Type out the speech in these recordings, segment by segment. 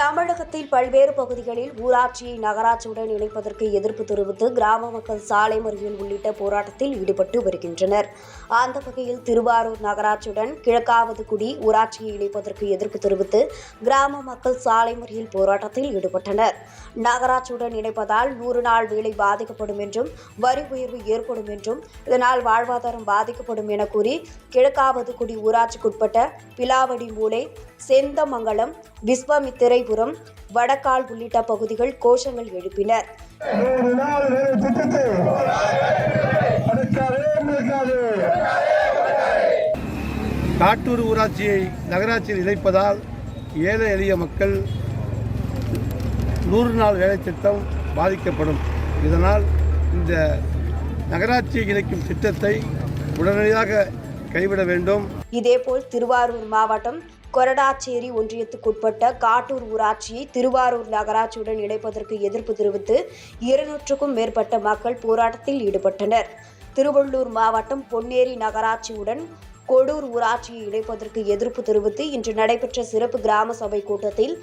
தமிழகத்தில் பல்வேறு பகுதிகளில் ஊராட்சியை நகராட்சியுடன் இணைப்பதற்கு எதிர்ப்பு தெரிவித்து கிராம மக்கள் சாலை மறியல் உள்ளிட்ட போராட்டத்தில் ஈடுபட்டு வருகின்றனர். அந்த வகையில் திருவாரூர் நகராட்சியுடன் கிழக்காவது குடி ஊராட்சியை இணைப்பதற்கு எதிர்ப்பு தெரிவித்து கிராம மக்கள் சாலை மறியல் போராட்டத்தில் ஈடுபட்டனர். நகராட்சியுடன் இணைப்பதால் நூறு நாள் வேலை பாதிக்கப்படும் என்றும் வரி உயர்வு ஏற்படும் என்றும் இதனால் வாழ்வாதாரம் பாதிக்கப்படும் என கூறி கிழக்காவது குடி ஊராட்சிக்குட்பட்ட பிலாவடி மூலை செந்தமங்கலம் விஸ்வாமித்திரைபுரம் வடக்கால் உள்ளிட்ட பகுதிகள் கோஷங்கள் எழுப்பினர். காட்டூர் ஊராட்சியை நகராட்சியில் இணைப்பதால் ஏழை எளிய மக்கள் நூறு நாள் வேலை திட்டம் பாதிக்கப்படும். இதனால் இந்த நகராட்சியை இணைக்கும் திட்டத்தை உடனடியாக கைவிட வேண்டும். இதேபோல் திருவாரூர் மாவட்டம் கொரடாச்சேரி ஒன்றியத்துக்குட்பட்ட காட்டூர் ஊராட்சியை திருவாரூர் நகராட்சியுடன் இணைப்பதற்கு எதிர்ப்பு தெரிவித்து இருநூற்றுக்கும் மேற்பட்ட மக்கள் போராட்டத்தில் ஈடுபட்டனர். திருவள்ளூர் மாவட்டம் பொன்னேரி நகராட்சியுடன் கொடூர் ஊராட்சியை இணைப்பதற்கு எதிர்ப்பு தெரிவித்து இன்று நடைபெற்ற சிறப்பு கிராம சபை கூட்டத்தில்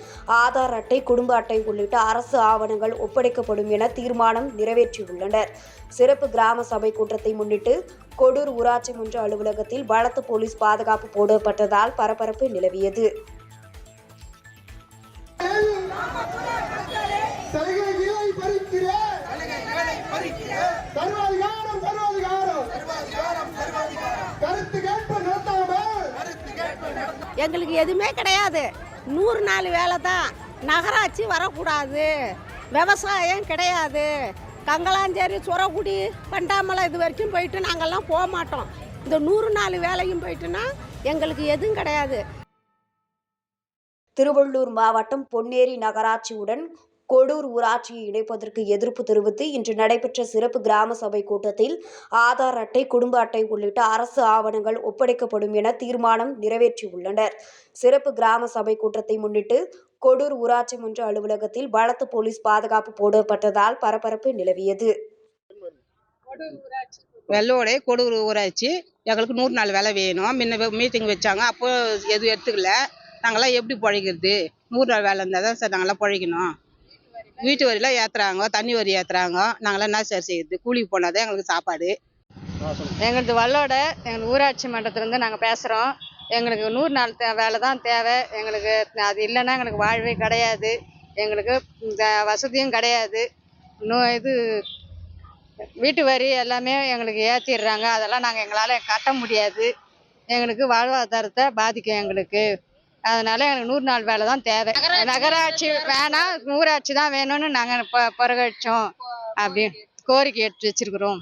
ஆதார் அட்டை குடும்ப அட்டை உள்ளிட்ட அரசு ஆவணங்கள் ஒப்படைக்கப்படும் என தீர்மானம் நிறைவேற்றியுள்ளனர். சிறப்பு கிராம சபை கூட்டத்தை முன்னிட்டு கொடூர் ஊராட்சி மன்ற அலுவலகத்தில் பலத்த போலீஸ் பாதுகாப்பு போடப்பட்டதால் பரபரப்பு நிலவியது. எங்களுக்கு எதுவுமே கிடையாது. நூறு நாள் வேலை தான். நகராட்சி வரக்கூடாது. விவசாயம் கிடையாது. கங்கலாஞ்சேரி சுரக்குடி பண்டாமலை இது வரைக்கும் போயிட்டு நாங்கள்லாம் போக மாட்டோம். இந்த நூறு நாள் வேலையும் போயிட்டுன்னா எங்களுக்கு எதுவும் கிடையாது. திருவள்ளூர் மாவட்டம் பொன்னேரி நகராட்சியுடன் கொடூர் ஊராட்சியை இணைப்பதற்கு எதிர்ப்பு தெரிவித்து இன்று நடைபெற்ற சிறப்பு கிராம சபை கூட்டத்தில் ஆதார் அட்டை குடும்ப அட்டை உள்ளிட்ட அரசு ஆவணங்கள் ஒப்படைக்கப்படும் என தீர்மானம் நிறைவேற்றியுள்ளனர். சிறப்பு கிராம சபை கூட்டத்தை முன்னிட்டு கொடூர் ஊராட்சி மன்ற அலுவலகத்தில் பலத்த போலீஸ் பாதுகாப்பு போடப்பட்டதால் பரபரப்பு நிலவியது. வெள்ளோடை கொடூர் ஊராட்சி. எங்களுக்கு நூறு நாள் வேலை வேணும். முன்ன மீட்டிங் வச்சாங்க. அப்போ எதுவும் எடுத்துக்கல. நாங்களாம் எப்படி பழகிறது நூறு நாள் வேலை இருந்தால் தான் சார் நாங்களாம் பிழைக்கணும். வீட்டு வரியெல்லாம் ஏற்றுறாங்க தண்ணி வரி ஏற்றுறாங்க நாங்களாம் என்ன சார் செய்யுது கூலிக்கு போனால் தான் எங்களுக்கு சாப்பாடு. எங்களது வல்லோட எங்கள் ஊராட்சி மன்றத்துலேருந்து நாங்கள் பேசுகிறோம் எங்களுக்கு நூறு நாள் வேலை தான் தேவை. எங்களுக்கு அது இல்லைன்னா எங்களுக்கு வாழ்வே கிடையாது. எங்களுக்கு வசதியும் கிடையாது. இன்னும் இது வீட்டு வரி எல்லாமே எங்களுக்கு ஏற்றிடுறாங்க அதெல்லாம் நாங்கள் எங்களால் கட்ட முடியாது. எங்களுக்கு வாழ்வாதாரத்தை பாதிக்கும் எங்களுக்கு. அதனால எங்களுக்கு நூறு நாள் வேலை தான் தேவை. நகராட்சி வேணாம் ஊராட்சி தான் வேணும்னு நாங்கள் ப பரகடிச்சோம் அப்படி கோரிக்கை எடுத்து வச்சிருக்கிறோம்.